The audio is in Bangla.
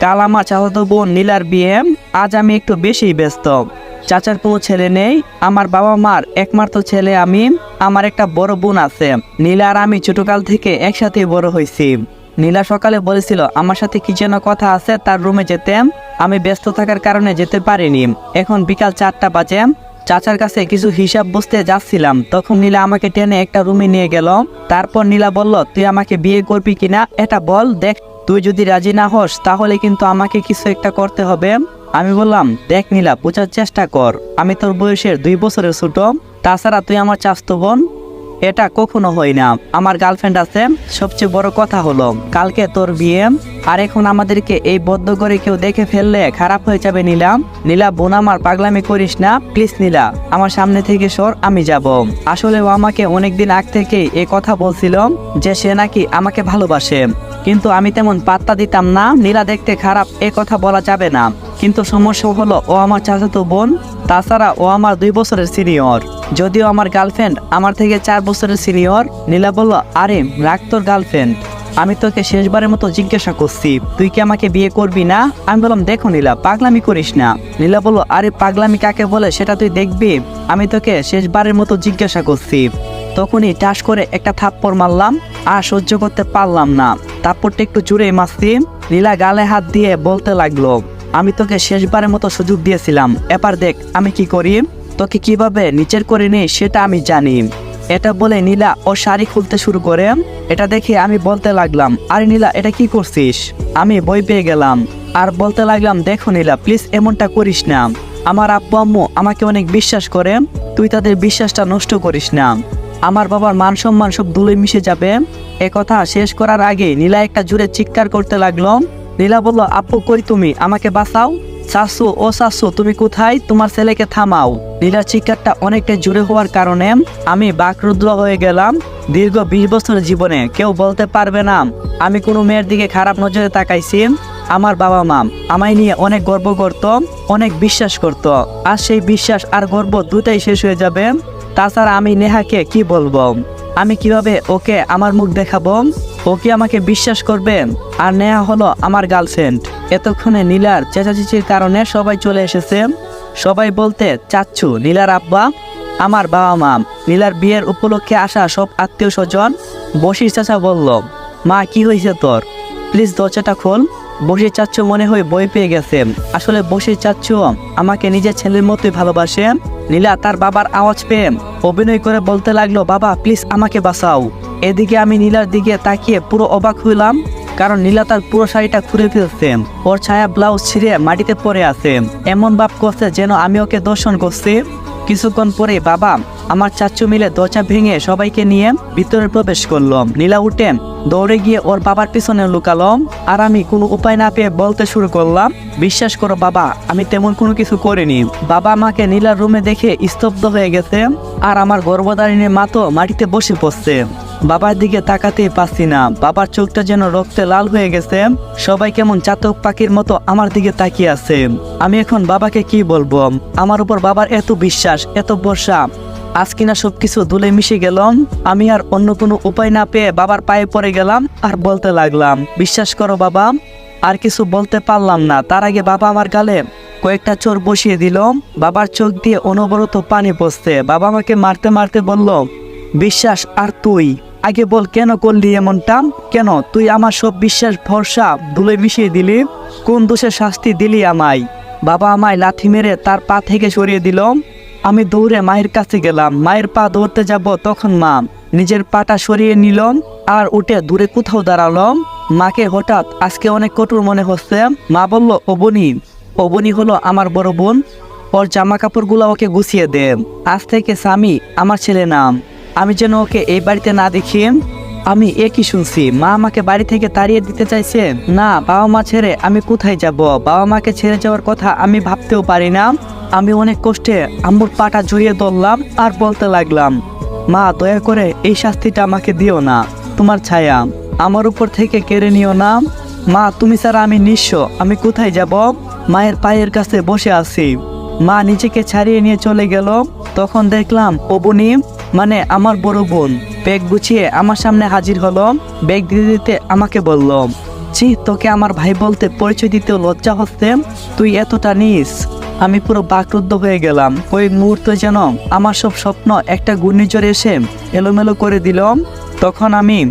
কাল আমার চাচাতো বোন নীলার বিয়ে আজ আমি একটু বেশি ব্যস্ত। চাচার কোনো ছেলে নেই, আমার বাবা মার একমাত্র ছেলে আমি, আমার একটা বড় বোন আছে। নীলা আর আমি ছোটকাল থেকে একসাথে বড় হয়েছি। নীলা সকালে বলেছিল, আমার সাথে কি যেন কথা আছে, তার রুমে যেতে আমি ব্যস্ত থাকার কারণে যেতে পারিনি। এখন বিকাল চারটা বাজে। চাচার কাছে কিছু হিসাব বুঝতে যাচ্ছিলাম। তখন নীলা আমাকে টেনে একটা রুমে নিয়ে গেল। তারপর নীলা বলল, তুই আমাকে বিয়ে করবি কিনা, এটা বল, দেখ তুই যদি রাজি না হস, তাহলে কিন্তু আমাকে কিছু একটা করতে হবে। আমি বললাম, দেখ নীলা, বোঝার চেষ্টা কর। আমি তোর বয়সের দুই বছরের ছোট। তাছাড়া তুই আমার চাস্তো বোন। এটা কখনো হয় না। আমার গার্লফ্রেন্ড আছে। সবচেয়ে বড় কথা হলো, কালকে তোর বিয়ে। আর এখন আমাদেরকে এই বদ্ধ করে কেউ দেখে ফেললে খারাপ হয়ে যাবে নীলা। নীলা, বোন আমার, পাগলামি করিস না। প্লিজ নীলা, আমার সামনে থেকে সর, আমি যাব। আসলে ও আমাকে অনেকদিন আগ থেকেই এই কথা বলছিল যে সে নাকি আমাকে ভালোবাসে। কিন্তু আমি তেমন পাত্তা দিতাম না, নীলা দেখতে খারাপ, এ কথা বলা যাবে না। কিন্তু সমস্যা হলো, ও আমার চাচাতো বোন, তাছাড়া ও আমার দুই বছরের সিনিয়র। যদিও আমার গার্লফ্রেন্ড আমার থেকে চার বছরের সিনিয়র, নীলা বলল, আরে, রাখ তোর গার্লফ্রেন্ড। আমি তোকে শেষবারের মতো জিজ্ঞাসা করছি, তুই কি আমাকে বিয়ে করবি না? আমি বললাম, দেখো নীলা, পাগলামি করিস না। নীলা বলল, আরে, পাগলামি কাকে বলে সেটা তুই দেখবি? আমি তোকে শেষবারের মতো জিজ্ঞাসা করছি। তখনই টাস করে একটা থাপ্পড় মারলাম আর সহ্য করতে পারলাম না। থাপ্পড়টা একটু জুড়ে মারছি নীলা গালে হাত দিয়ে বলতে লাগল, আমি তোকে শেষবারের মতো সুযোগ দিয়েছিলাম, এবার দেখ আমি কি করি, তোকে কীভাবে নিচের করে নিই সেটা আমি জানি। এটা বলে নীলা ও শাড়ি খুলতে শুরু করে, এটা দেখে আমি বলতে লাগলাম, আরে নীলা, এটা কি করছিস? আমি বই পেয়ে গেলাম আর বলতে লাগলাম, দেখো নীলা প্লিজ এমনটা করিস না। আমার আব্বু আম্মু আমাকে অনেক বিশ্বাস করে, তুই তাদের বিশ্বাসটা নষ্ট করিস না। আমার বাবার মান সম্মান সব ধুলে মিশে যাবে। এ কথা শেষ করার আগে নীলা একটা জুড়ে চিৎকার করতে লাগল। নীলা বলল, আপু, কই তুমি? আমাকে বাঁচাও। শাশু ও শাশু তুমি কোথায়? তোমার ছেলেকে থামাও। নীলার চিৎকারটা অনেকটা জুড়ে হওয়ার কারণে আমি বাকরুদ্র হয়ে গেলাম দীর্ঘ বিশ বছরের জীবনে। কেউ বলতে পারবে না। আমি কোনো মেয়ের দিকে খারাপ নজরে তাকাইছি। আমার বাবা মা আমায় নিয়ে অনেক গর্ব করত, অনেক বিশ্বাস করত। আর সেই বিশ্বাস আর গর্ব দুটাই শেষ হয়ে যাবে। তাছাড়া আমি নেহাকে কি বলব? আমি কীভাবে ওকে আমার মুখ দেখাবো? ও কি আমাকে বিশ্বাস করবে? আর নেহা হলো আমার গার্লফ্রেন্ড এতক্ষণে নীলার চেঁচাচেচির কারণে সবাই চলে এসেছে। সবাই বলতে চাচ্ছু নীলার আব্বা, আমার বাবা মা নীলার বিয়ের উপলক্ষে আসা সব আত্মীয় স্বজন বসির চাচা বলল, মা, কি হয়েছে তোর? প্লিজ দরজাটা খোল। বসির চাচ্ছু মনে হয় বই পেয়ে গেছে। আসলে বসির চাচ্ছু আমাকে নিজের ছেলের মতোই ভালোবাসে। নীলা তার বাবার আওয়াজ পেয়ে অভিনয় করে বলতে লাগল, বাবা প্লিজ আমাকে বাঁচাও। এদিকে আমি নীলার দিকে তাকিয়ে পুরো অবাক হইলাম, কারণ নীলা তার পুরো শাড়িটা খুঁড়ে ফেলছে। ওর ছায়া ব্লাউজ ছিঁড়ে মাটিতে পড়ে আছে। এমন ভাব করছে যেন আমি ওকে দর্শন করছি। কিছুক্ষণ পরে বাবা আমার চাচু মিলে দরজা ভেঙে সবাইকে নিয়ে ভিতরে প্রবেশ করল। নীলা উঠে দৌড়ে গিয়ে ওর বাবার পিছনে লুকালাম আর আমি কোনো উপায় না পেয়ে বলতে শুরু করলাম, বিশ্বাস করো বাবা, আমি তেমন কোনো কিছু করিনি। বাবা আমাকে নীলার রুমে দেখে স্তব্ধ হয়ে গেছে। আর আমার গর্ভধারিণীর মা তো মাটিতে বসে পড়ছে। বাবার দিকে তাকাতেই পাচ্ছি না। বাবার চোখটা যেন রক্তে লাল হয়ে গেছে। সবাই কেমন চাতক পাখির মতো আমার দিকে তাকিয়ে আছে। আমি এখন বাবাকে কি বলব? আমার উপর বাবার এত বিশ্বাস, এত ভরসা। আজ কিনা সবকিছু দুলে মিশে গেলাম। আমি আর অন্য কোনো উপায় না পেয়ে বাবার পায়ে পড়ে গেলাম আর বলতে লাগলাম, বিশ্বাস করো বাবা, আর কিছু বলতে পারলাম না। তার আগে বাবা আমার গালে কয়েকটা চোর বসিয়ে দিল। বাবার চোখ দিয়ে অনবরত পানি পড়ছে। বাবা আমাকে মারতে মারতে বলল, বিশ্বাস, আর তুই? আগে বল, কেন করলি এমনটা? কেন? তুই আমার সব বিশ্বাস, ভরসা, ধুলে মিশিয়ে দিলি? কোন দোষের শাস্তি দিলি আমায়? বাবা আমায় লাথি মেরে তার পা থেকে সরিয়ে দিল। আমি দৌড়ে মায়ের কাছে গেলাম। মায়ের পা দৌড়তে যাব তখন মা নিজের পাটা সরিয়ে নিল আর উঠে দূরে কোথাও দাঁড়াল। মাকে হঠাৎ আজকে অনেক কঠোর মনে হচ্ছে। মা বলল অবনি অবনি হলো আমার বড় বোন। ওর জামা কাপড়গুলো ওকে গুছিয়ে দে আজ থেকে স্বামী আমার ছেলে নাম। আমি যেন ওকে এই বাড়িতে না দেখি। আমি একই শুনছি? মা আমাকে বাড়ি থেকে তাড়িয়ে দিতে চাইছে? না, বাবা মা ছেড়ে আমি কোথায় যাব? বাবা মাকে ছেড়ে যাওয়ার কথা আমি ভাবতেও পারি না। আমি অনেক কষ্টে আম্মুর পাটা জড়িয়ে ধরলাম আর বলতে লাগলাম, মা, দয়া করে এই শাস্তিটা আমাকে দিও না। তোমার ছায়া আমার উপর থেকে কেড়ে নিও না। মা, তুমি ছাড়া আমি নিঃস্ব। আমি কোথায় যাব? মায়ের পায়ের কাছে বসে আছি। মা নিজেকে ছাড়িয়ে নিয়ে চলে গেল। তখন দেখলাম অবনি মানে আমার বড় বোন। ব্যাগ গুছিয়ে আমার সামনে হাজির হলো। ব্যাগ দিতে দিতে আমাকে বলল, ছি, তোকে আমার ভাই বলতে পরিচয় দিতেও লজ্জা হচ্ছে। তুই এতটা নিস। আমি পুরো বাকরুদ্ধ হয়ে গেলাম। ওই মুহূর্তে যেন আমার সব স্বপ্ন একটা ঘূর্ণিঝড় এসে এলোমেলো করে দিলাম তখন আমি